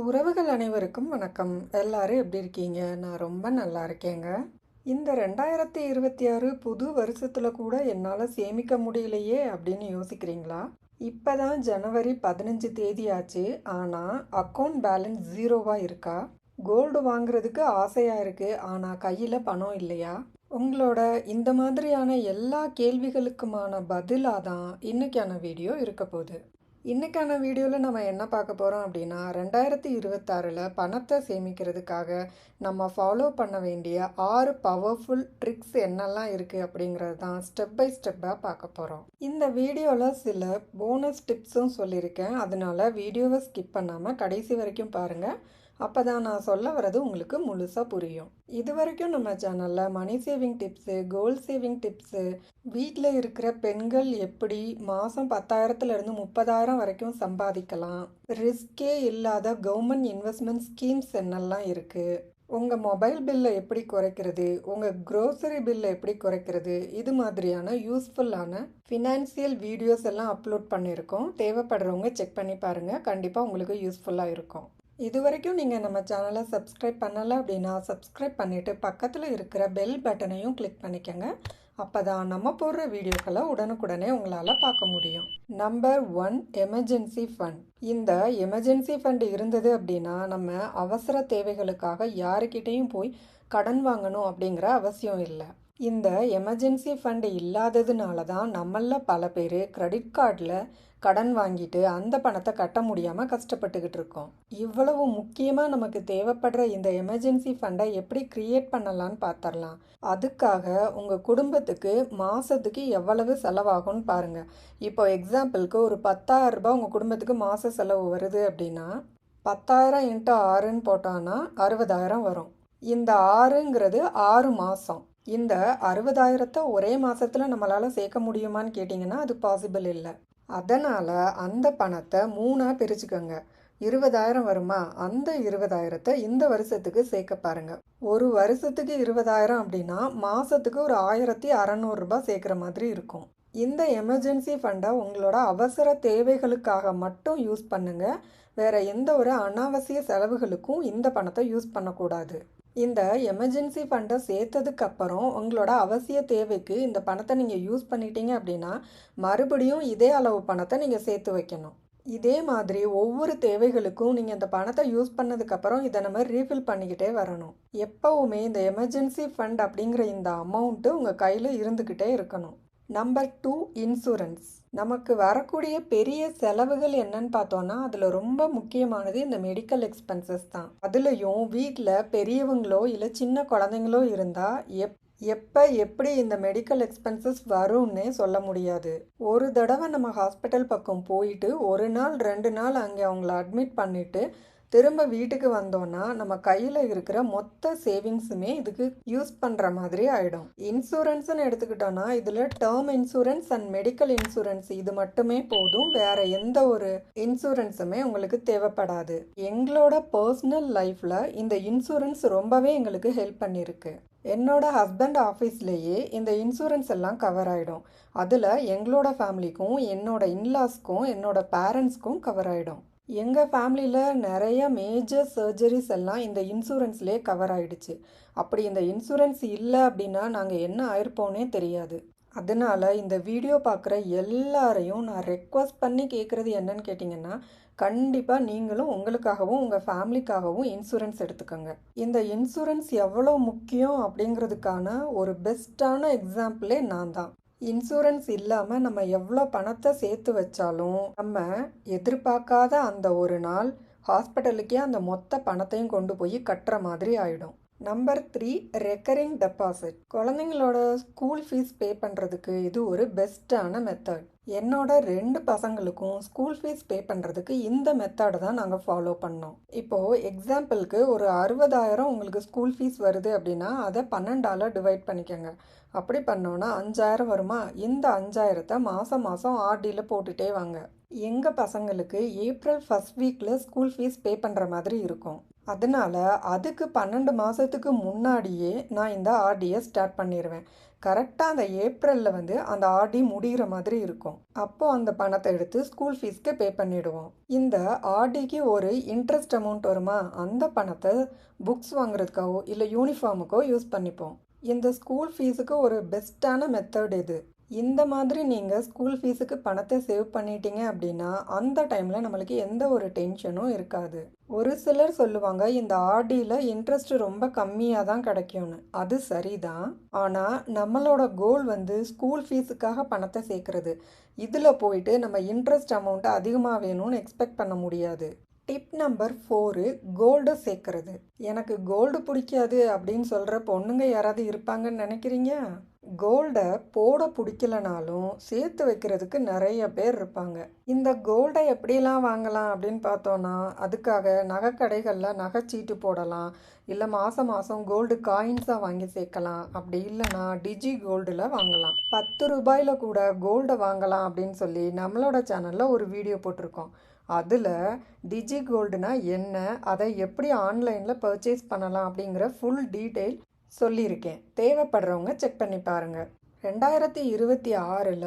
உறவுகள் அனைவருக்கும் வணக்கம். எல்லாரும் எப்படி இருக்கீங்க? நான் ரொம்ப நல்லா இருக்கேங்க. இந்த ரெண்டாயிரத்தி இருபத்தி ஆறு புது வருஷத்தில் கூட என்னால் சேமிக்க முடியலையே அப்படின்னு யோசிக்கிறீங்களா? இப்போ தான் ஜனவரி பதினஞ்சு தேதி ஆச்சு ஆனால் அக்கௌண்ட் பேலன்ஸ் ஜீரோவாக இருக்கா? கோல்டு வாங்குறதுக்கு ஆசையாக இருக்குது ஆனால் கையில் பணம் இல்லையா? உங்களோட இந்த மாதிரியான எல்லா கேள்விகளுக்குமான பதிலாக தான் இன்றைக்கான வீடியோ இருக்க போகுது. இன்றைக்கான வீடியோவில் நம்ம என்ன பார்க்க போகிறோம் அப்படின்னா ரெண்டாயிரத்தி இருபத்தாறில் பணத்தை சேமிக்கிறதுக்காக நம்ம ஃபாலோ பண்ண வேண்டிய ஆறு பவர்ஃபுல் ட்ரிக்ஸ் என்னெல்லாம் இருக்குது அப்படிங்கிறது தான் ஸ்டெப் பை ஸ்டெப்பாக பார்க்க போகிறோம் இந்த வீடியோவில் சில போனஸ் டிப்ஸும் சொல்லியிருக்கேன். அதனால வீடியோவை ஸ்கிப் பண்ணாமல் கடைசி வரைக்கும் பாருங்கள் அப்போ தான் நான் சொல்ல வர்றது உங்களுக்கு முழுசாக புரியும். இது வரைக்கும் நம்ம சேனலில் money saving tips gold saving tips வீட்டில் இருக்கிற பெண்கள் எப்படி மாதம் பத்தாயிரத்துலேருந்து முப்பதாயிரம் வரைக்கும் சம்பாதிக்கலாம்? ரிஸ்கே இல்லாத கவர்மெண்ட் இன்வெஸ்ட்மெண்ட் ஸ்கீம்ஸ் என்னெல்லாம் இருக்குது உங்கள் மொபைல் பில்லை எப்படி குறைக்கிறது? உங்கள் க்ரோசரி பில்லை எப்படி குறைக்கிறது? இது மாதிரியான யூஸ்ஃபுல்லான ஃபினான்சியல் வீடியோஸ் எல்லாம் அப்லோட் பண்ணியிருக்கோம். தேவைப்படுறவங்க செக் பண்ணி பாருங்கள் கண்டிப்பாக உங்களுக்கு யூஸ்ஃபுல்லாக இருக்கும். இது வரைக்கும் நீங்கள் நம்ம சேனலை சப்ஸ்கிரைப் பண்ணலை அப்படின்னா சப்ஸ்கிரைப் பண்ணிவிட்டு பக்கத்தில் இருக்கிற பெல் பட்டனையும் கிளிக் பண்ணிக்கோங்க. அப்போ தான் நம்ம போடுற வீடியோக்களை உடனுக்குடனே உங்களால் பார்க்க முடியும். நம்பர் ஒன் எமர்ஜென்சி ஃபண்ட் இந்த எமர்ஜென்சி ஃபண்ட் இருந்தது அப்படின்னா நம்ம அவசர தேவைகளுக்காக யாருக்கிட்டேயும் போய் கடன் வாங்கணும் அப்படிங்கிற அவசியம் இல்லை. இந்த எமர்ஜென்சி ஃபண்டு இல்லாததுனால தான் நம்மளில் பல பேர் கிரெடிட் கார்டில் கடன் வாங்கிட்டு அந்த பணத்தை கட்ட முடியாமல் கஷ்டப்பட்டுக்கிட்டு இருக்கோம். இவ்வளவு முக்கியமாக நமக்கு தேவைப்படுற இந்த எமர்ஜென்சி ஃபண்டை எப்படி க்ரியேட் பண்ணலான்னு பார்த்துடலாம் அதுக்காக உங்கள் குடும்பத்துக்கு மாதத்துக்கு எவ்வளவு செலவாகும்னு பாருங்கள் இப்போ எக்ஸாம்பிளுக்கு ஒரு பத்தாயிரம் ரூபாய் உங்கள் குடும்பத்துக்கு மாத செலவு வருது அப்படின்னா பத்தாயிரம் இன்ட்டு ஆறுன்னு போட்டோன்னா அறுபதாயிரம் வரும். இந்த ஆறுங்கிறது ஆறு மாதம் இந்த அறுபதாயிரத்தை ஒரே மாதத்தில் நம்மளால் சேர்க்க முடியுமான்னு கேட்டிங்கன்னா அது பாசிபிள் இல்லை. அதனால் அந்த பணத்தை மூணாக பிரிச்சுக்கோங்க. இருபதாயிரம் வருமா? அந்த இருபதாயிரத்தை இந்த வருஷத்துக்கு சேர்க்க பாருங்க. ஒரு வருஷத்துக்கு இருபதாயிரம் அப்படின்னா மாதத்துக்கு ஒரு ஆயிரத்தி அறநூறுரூபா சேர்க்குற மாதிரி இருக்கும். இந்த எமர்ஜென்சி ஃபண்டை உங்களோட அவசர தேவைகளுக்காக மட்டும் யூஸ் பண்ணுங்க. வேற எந்த ஒரு அனாவசிய செலவுகளுக்கும் இந்த பணத்தை யூஸ் பண்ணக்கூடாது. இந்த எமர்ஜென்சி ஃபண்டை சேர்த்ததுக்கப்புறம் உங்களோட அவசிய தேவைக்கு இந்த பணத்தை நீங்கள் யூஸ் பண்ணிட்டீங்க அப்படின்னா மறுபடியும் இதே அளவு பணத்தை நீங்கள் சேர்த்து வைக்கணும். இதே மாதிரி ஒவ்வொரு தேவைகளுக்கும் நீங்கள் இந்த பணத்தை யூஸ் பண்ணதுக்கப்புறம் இதை நம்ம ரீஃபில் பண்ணிக்கிட்டே வரணும். எப்போவுமே இந்த எமர்ஜென்சி ஃபண்ட் அப்படிங்கிற இந்த அமௌண்ட்டு உங்கள் கையில் இருந்துக்கிட்டே இருக்கணும். நம்பர் டூ இன்சூரன்ஸ் நமக்கு வரக்கூடிய பெரிய செலவுகள் என்னன்னு பார்த்தோன்னா அதில் ரொம்ப முக்கியமானது இந்த மெடிக்கல் எக்ஸ்பென்சஸ் தான். அதுலேயும் வீட்டில் பெரியவங்களோ இல்லை சின்ன குழந்தைங்களோ இருந்தால் எப் எப்போ எப்படி இந்த மெடிக்கல் எக்ஸ்பென்சஸ் வரும்னே சொல்ல முடியாது. ஒரு தடவை நம்ம ஹாஸ்பிட்டல் பக்கம் போயிட்டு ஒரு நாள் ரெண்டு நாள் அங்கே அவங்கள அட்மிட் பண்ணிவிட்டு திரும்ப வீட்டுக்கு வந்தோன்னா நம்ம கையில் இருக்கிற மொத்த சேவிங்ஸுமே இதுக்கு யூஸ் பண்ணுற மாதிரி ஆகிடும் இன்சூரன்ஸ்னு எடுத்துக்கிட்டோன்னா இதில் term insurance and medical insurance இது மட்டுமே போதும். வேற எந்த ஒரு இன்சூரன்ஸுமே உங்களுக்கு தேவைப்படாது. எங்களோட பர்சனல் லைஃப்பில் இந்த இன்சூரன்ஸ் ரொம்பவே எங்களுக்கு ஹெல்ப் பண்ணியிருக்கு. என்னோட ஹஸ்பண்ட் ஆஃபீஸ்லேயே இந்த இன்சூரன்ஸ் எல்லாம் கவர் ஆகிடும் அதில் எங்களோட ஃபேமிலிக்கும் என்னோட இன்லாஸ்க்கும் என்னோட பேரண்ட்ஸ்க்கும் கவர் ஆகிடும் எங்கள் ஃபேமிலியில் நிறைய மேஜர் சர்ஜரிஸ் எல்லாம் இந்த இன்சூரன்ஸ்லேயே கவர் ஆகிடுச்சு அப்படி இந்த இன்சூரன்ஸ் இல்லை அப்படின்னா நாங்கள் என்ன ஆயிருப்போன்னே தெரியாது. அதனால் இந்த வீடியோ பார்க்குற எல்லாரையும் நான் ரெக்வஸ்ட் பண்ணி கேட்குறது என்னன்னு கேட்டிங்கன்னா கண்டிப்பாக நீங்களும் உங்களுக்காகவும் உங்கள் ஃபேமிலிக்காகவும் இன்சூரன்ஸ் எடுத்துக்கோங்க. இந்த இன்சூரன்ஸ் எவ்வளோ முக்கியம் அப்படிங்கிறதுக்கான ஒரு பெஸ்ட்டான எக்ஸாம்பிளே நான் தான் இன்சூரன்ஸ் இல்லாமல் நம்ம எவ்வளோ பணத்தை சேர்த்து வச்சாலும் நம்ம எதிர்பார்க்காத அந்த ஒரு நாள் ஹாஸ்பிட்டலுக்கே அந்த மொத்த பணத்தையும் கொண்டு போய் கட்டுற மாதிரி ஆயிடும். Number three recurring deposit. குழந்தைங்களோட ஸ்கூல் ஃபீஸ் பே பண்ணுறதுக்கு இது ஒரு பெஸ்ட்டான மெத்தட். என்னோட ரெண்டு பசங்களுக்கும் ஸ்கூல் ஃபீஸ் பே பண்ணுறதுக்கு இந்த மெத்தடை தான் நாங்கள் ஃபாலோ பண்ணோம். இப்போது எக்ஸாம்பிளுக்கு ஒரு அறுபதாயிரம் உங்களுக்கு ஸ்கூல் ஃபீஸ் வருது அப்படின்னா அதை பன்னெண்டால் டிவைட் பண்ணிக்கோங்க. அப்படி பண்ணோன்னா அஞ்சாயிரம் வருமா? இந்த அஞ்சாயிரத்தை மாதம் மாதம் ஆர்டியில் போட்டுகிட்டே வாங்க. எங்கள் பசங்களுக்கு ஏப்ரல் ஃபஸ்ட் வீக்கில் ஸ்கூல் ஃபீஸ் பே பண்ணுற மாதிரி இருக்கும். அதனால் அதுக்கு பன்னெண்டு மாதத்துக்கு முன்னாடியே நான் இந்த ஆர்டியை ஸ்டார்ட் பண்ணிடுவேன் கரெக்டாக அந்த ஏப்ரலில் வந்து அந்த ஆர்டி முடிகிற மாதிரி இருக்கும். அப்போது அந்த பணத்தை எடுத்து ஸ்கூல் ஃபீஸ்க்கு பே பண்ணிவிடுவோம் இந்த ஆர்டிக்கு ஒரு இன்ட்ரெஸ்ட் அமௌண்ட் வருமா? அந்த பணத்தை புக்ஸ் வாங்குறதுக்காவோ இல்லை யூனிஃபார்முக்கோ யூஸ் பண்ணிப்போம். இந்த ஸ்கூல் ஃபீஸுக்கு ஒரு பெஸ்ட்டான மெத்தட் இது இந்த மாதிரி நீங்கள் ஸ்கூல் ஃபீஸுக்கு பணத்தை சேவ் பண்ணிட்டீங்க அப்படின்னா அந்த டைமில் நம்மளுக்கு எந்த ஒரு டென்ஷனும் இருக்காது. ஒரு சிலர் சொல்லுவாங்க இந்த ஆர்டியில் இன்ட்ரெஸ்ட் ரொம்ப கம்மியாக தான் கிடைக்கும்னு. அது சரிதான். ஆனால் நம்மளோட கோல் வந்து ஸ்கூல் ஃபீஸுக்காக பணத்தை சேர்க்குறது. இதில் போயிட்டு நம்ம இன்ட்ரெஸ்ட் அமௌண்ட்டை அதிகமாக வேணும்னு எக்ஸ்பெக்ட் பண்ண முடியாது. டிப் நம்பர் ஃபோரு கோல்டு சேர்க்கறது. எனக்கு கோல்டு பிடிக்காது அப்படின்னு சொல்கிற பொண்ணுங்க யாராவது இருப்பாங்கன்னு நினைக்கிறீங்க? கோல்டை போட பிடிக்கலனாலும் சேர்த்து வைக்கிறதுக்கு நிறைய பேர் இருப்பாங்க. இந்த கோல்டை எப்படிலாம் வாங்கலாம் அப்படின்னு பார்த்தோன்னா அதுக்காக நகைக்கடைகளில் நகைச்சீட்டு போடலாம். இல்லை மாதம் மாதம் கோல்டு காயின்ஸாக வாங்கி சேர்க்கலாம். அப்படி இல்லைனா டிஜி கோல்டில் வாங்கலாம். பத்து ரூபாயில் கூட கோல்டை வாங்கலாம் அப்படின்னு சொல்லி நம்மளோட சேனலில் ஒரு வீடியோ போட்டிருக்கோம். அதில் டிஜி கோல்டுனா என்ன? அதை எப்படி ஆன்லைனில் பர்ச்சேஸ் பண்ணலாம் அப்படிங்கிற ஃபுல் டீட்டெயில் சொல்லியிருக்கேன். தேவைப்படுறவங்க செக் பண்ணி பாருங்கள் ரெண்டாயிரத்தி இருபத்தி ஆறில்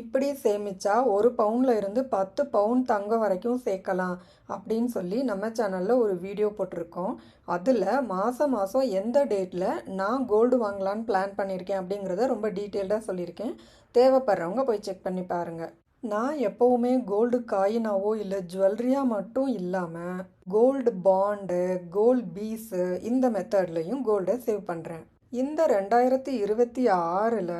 இப்படி சேமிச்சா ஒரு பவுனில் இருந்து பத்து பவுன் தங்கம் வரைக்கும் சேர்க்கலாம் அப்படின்னு சொல்லி நம்ம சேனலில் ஒரு வீடியோ போட்டிருக்கோம். அதில் மாதம் மாதம் எந்த டேட்டில் நான் கோல்டு வாங்கலான்னு பிளான் பண்ணியிருக்கேன் அப்படிங்கிறத ரொம்ப டீட்டெயில்டாக சொல்லியிருக்கேன். தேவைப்படுறவங்க போய் செக் பண்ணி பாருங்கள் நான் எப்போவுமே கோல்டு காயினாவோ இல்லை ஜுவல்லரியாக மட்டும் இல்லாமல் கோல்டு பாண்டு கோல்டு பீஸு இந்த மெத்தட்லேயும் கோல்டை சேவ் பண்ணுறேன் இந்த ரெண்டாயிரத்தி இருபத்தி ஆறில்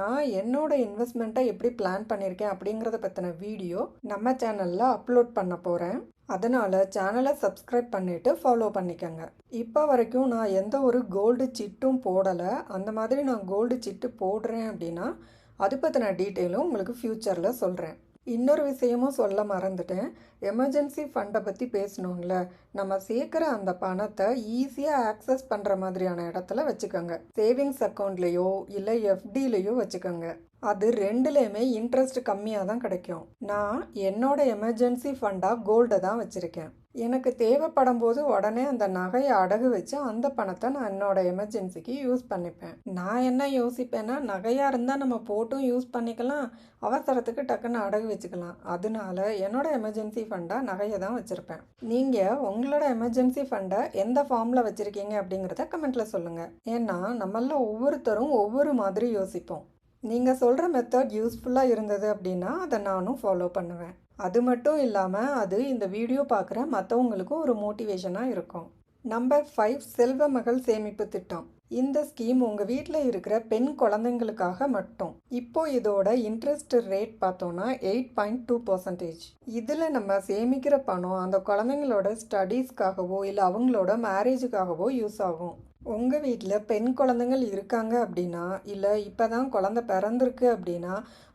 நான் என்னோட இன்வெஸ்ட்மெண்ட்டை எப்படி பிளான் பண்ணியிருக்கேன் அப்படிங்கிறத பற்றின வீடியோ நம்ம சேனலில் அப்லோட் பண்ண போகிறேன் அதனால் சேனலை சப்ஸ்கிரைப் பண்ணிவிட்டு ஃபாலோ பண்ணிக்கோங்க. இப்போ வரைக்கும் நான் எந்த ஒரு கோல்டு சிட்டும் போடலை. அந்த மாதிரி நான் கோல்டு சிட்டு போடுறேன் அப்படின்னா அது பற்றின டீட்டெயிலும் உங்களுக்கு ஃப்யூச்சரில் சொல்கிறேன் இன்னொரு விஷயமும் சொல்ல மறந்துட்டேன். எமர்ஜென்சி ஃபண்டை பற்றி பேசணும்ல. நம்ம சேர்க்குற அந்த பணத்தை ஈஸியாக ஆக்சஸ் பண்ணுற மாதிரியான இடத்துல வச்சுக்கோங்க. சேவிங்ஸ் அக்கௌண்ட்லேயோ இல்லை எஃப்டிலேயோ வச்சுக்கோங்க. அது ரெண்டுலேயுமே இன்ட்ரெஸ்ட் கம்மியாக தான் கிடைக்கும். நான் என்னோட எமர்ஜென்சி ஃபண்டாக கோல்டை தான் வச்சுருக்கேன். எனக்கு தேவைப்படும் போது உடனே அந்த நகையை அடகு வச்சு அந்த பணத்தை நான் என்னோட எமர்ஜென்சிக்கு யூஸ் பண்ணிப்பேன். நான் என்ன யோசிப்பேன்னா நகையாக இருந்தால் நம்ம போட்டும் யூஸ் பண்ணிக்கலாம். அவசரத்துக்கு டக்குன்னு அடகு வச்சுக்கலாம். அதனால என்னோட எமர்ஜென்சி ஃபண்டாக நகையை தான் வச்சுருப்பேன். நீங்கள் உங்களோட எமர்ஜென்சி ஃபண்டை எந்த ஃபார்மில் வச்சுருக்கீங்க அப்படிங்கிறத கமெண்ட்டில் சொல்லுங்கள் ஏன்னா நம்மள ஒவ்வொருத்தரும் ஒவ்வொரு மாதிரி யோசிப்போம். நீங்கள் சொல்கிற மெத்தட் யூஸ்ஃபுல்லாக இருந்தது அப்படின்னா அதை நானும் ஃபாலோ பண்ணுவேன். அது மட்டும் இல்லாமல் அது இந்த வீடியோ பார்க்குற மற்றவங்களுக்கும் ஒரு மோட்டிவேஷனாக இருக்கும். நம்பர் ஃபைவ் செல்வ மகள் சேமிப்பு திட்டம். இந்த ஸ்கீம் உங்கள் வீட்டில் இருக்கிற பெண் குழந்தைங்களுக்காக மட்டும். இப்போ இதோட இன்ட்ரெஸ்ட் ரேட் பார்த்தோன்னா எயிட் பாயிண்ட் டூ பர்சன்டேஜ் இதில் நம்ம சேமிக்கிற பணம் அந்த குழந்தைங்களோட ஸ்டடீஸ்க்காகவோ இல்லை அவங்களோட மேரேஜுக்காகவோ யூஸ் ஆகும். உங்கள் வீட்டில் பெண் குழந்தைங்கள் இருக்காங்க அப்படின்னா இல்லை இப்போ தான் குழந்த பிறந்திருக்கு அப்படின்னா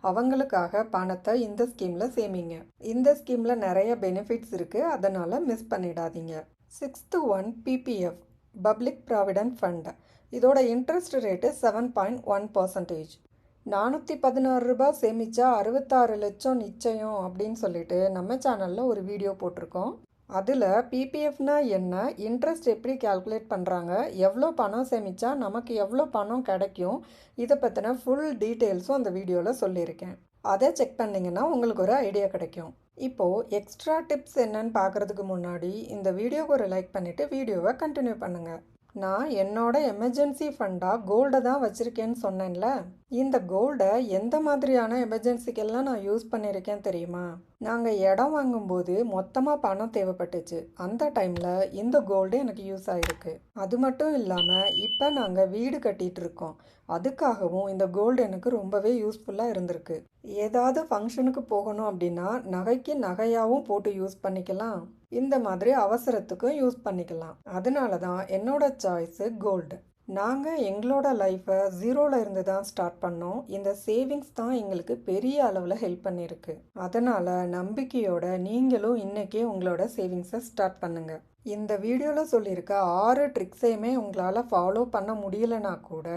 அவங்களுக்காக பணத்தை இந்த ஸ்கீமில் சேமிங்க. இந்த ஸ்கீமில் நிறைய பெனிஃபிட்ஸ் இருக்குது அதனால் மிஸ் பண்ணிடாதீங்க. Sixth one PPF public provident fund இதோட interest rate seven point one percentage நானூற்றி பதினாறு ரூபாய் சேமித்தா அறுபத்தாறு லட்சம் நிச்சயம் அப்படின்னு சொல்லிட்டு நம்ம சேனலில் ஒரு வீடியோ போட்டிருக்கோம். அதில் பிபிஎஃப்னா என்ன? இன்ட்ரெஸ்ட் எப்படி கால்குலேட் பண்ணுறாங்க எவ்வளோ பணம் சேமித்தா நமக்கு எவ்வளோ பணம் கிடைக்கும்? இதை பற்றின ஃபுல் டீட்டெயில்ஸும் அந்த வீடியோவில் சொல்லியிருக்கேன். அதை செக் பண்ணிங்கன்னா உங்களுக்கு ஒரு ஐடியா கிடைக்கும். இப்போது எக்ஸ்ட்ரா டிப்ஸ் என்னன்னு பார்க்குறதுக்கு முன்னாடி இந்த வீடியோக்கு ஒரு லைக் பண்ணிவிட்டு வீடியோவை கண்டினியூ பண்ணுங்கள் நான் என்னோட எமர்ஜென்சி ஃபண்டாக கோல்டை தான் வச்சுருக்கேன்னு சொன்னேன்ல? இந்த கோல்டை எந்த மாதிரியான எமர்ஜென்சிக்கெல்லாம் நான் யூஸ் பண்ணியிருக்கேன் தெரியுமா? நாங்கள் இடம் வாங்கும்போது மொத்தமாக பணம் தேவைப்பட்டுச்சு. அந்த டைமில் இந்த கோல்டு எனக்கு யூஸ் ஆகிருக்கு அது மட்டும் இல்லாமல் இப்போ நாங்கள் வீடு கட்டிகிட்டு இருக்கோம் அதுக்காகவும் இந்த கோல்டு எனக்கு ரொம்பவே யூஸ்ஃபுல்லாக இருந்திருக்கு. ஏதாவது ஃபங்க்ஷனுக்கு போகணும் அப்படின்னா நகைக்கு நகையாகவும் போட்டு யூஸ் பண்ணிக்கலாம். இந்த மாதிரி அவசரத்துக்கும் யூஸ் பண்ணிக்கலாம். அதனால தான் என்னோட சாய்ஸு கோல்டு. நாங்கள் எங்களோட லைஃப்பை ஜீரோவில் இருந்து தான் ஸ்டார்ட் பண்ணோம். இந்த சேவிங்ஸ் தான் எங்களுக்கு பெரிய அளவில் ஹெல்ப் பண்ணியிருக்கு அதனால் நம்பிக்கையோட நீங்களும் இன்றைக்கே உங்களோட சேவிங்ஸை ஸ்டார்ட் பண்ணுங்கள் இந்த வீடியோவில் சொல்லியிருக்க ஆறு ட்ரிக்ஸையுமே உங்களால் ஃபாலோ பண்ண முடியலனா கூட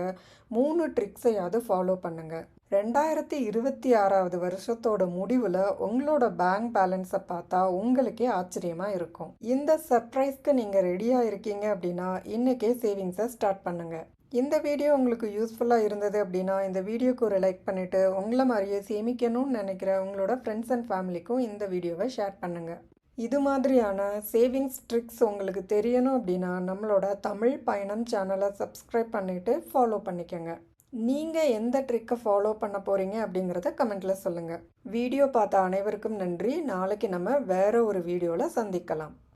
மூணு ட்ரிக்ஸையாவது ஃபாலோ பண்ணுங்கள் ரெண்டாயிரத்தி இருபத்தி ஆறாவது வருஷத்தோட முடிவில் உங்களோட பேங்க் பேலன்ஸை பார்த்தா உங்களுக்கே ஆச்சரியமாக இருக்கும். இந்த சர்ப்ரைஸ்க்கு நீங்கள் ரெடியாக இருக்கீங்க அப்படின்னா இன்றைக்கே சேவிங்ஸை ஸ்டார்ட் பண்ணுங்கள் இந்த வீடியோ உங்களுக்கு யூஸ்ஃபுல்லாக இருந்தது அப்படின்னா இந்த வீடியோக்கு ஒரு லைக் பண்ணிவிட்டு உங்களை மாதிரியே சேமிக்கணும்னு நினைக்கிற உங்களோட ஃப்ரெண்ட்ஸ் அண்ட் ஃபேமிலிக்கும் இந்த வீடியோவை ஷேர் பண்ணுங்கள் இது மாதிரியான சேவிங்ஸ் ட்ரிக்ஸ் உங்களுக்கு தெரியணும் அப்படின்னா நம்மளோட தமிழ் பயணம் சேனலை சப்ஸ்கிரைப் பண்ணிவிட்டு ஃபாலோ பண்ணிக்கோங்க. நீங்கள் எந்த ட்ரிக்கை ஃபாலோ பண்ண போகிறீங்க அப்படிங்கிறத கமெண்ட்டில் சொல்லுங்கள் வீடியோ பார்த்த அனைவருக்கும் நன்றி. நாளைக்கு நம்ம வேறு ஒரு வீடியோவில் சந்திக்கலாம்.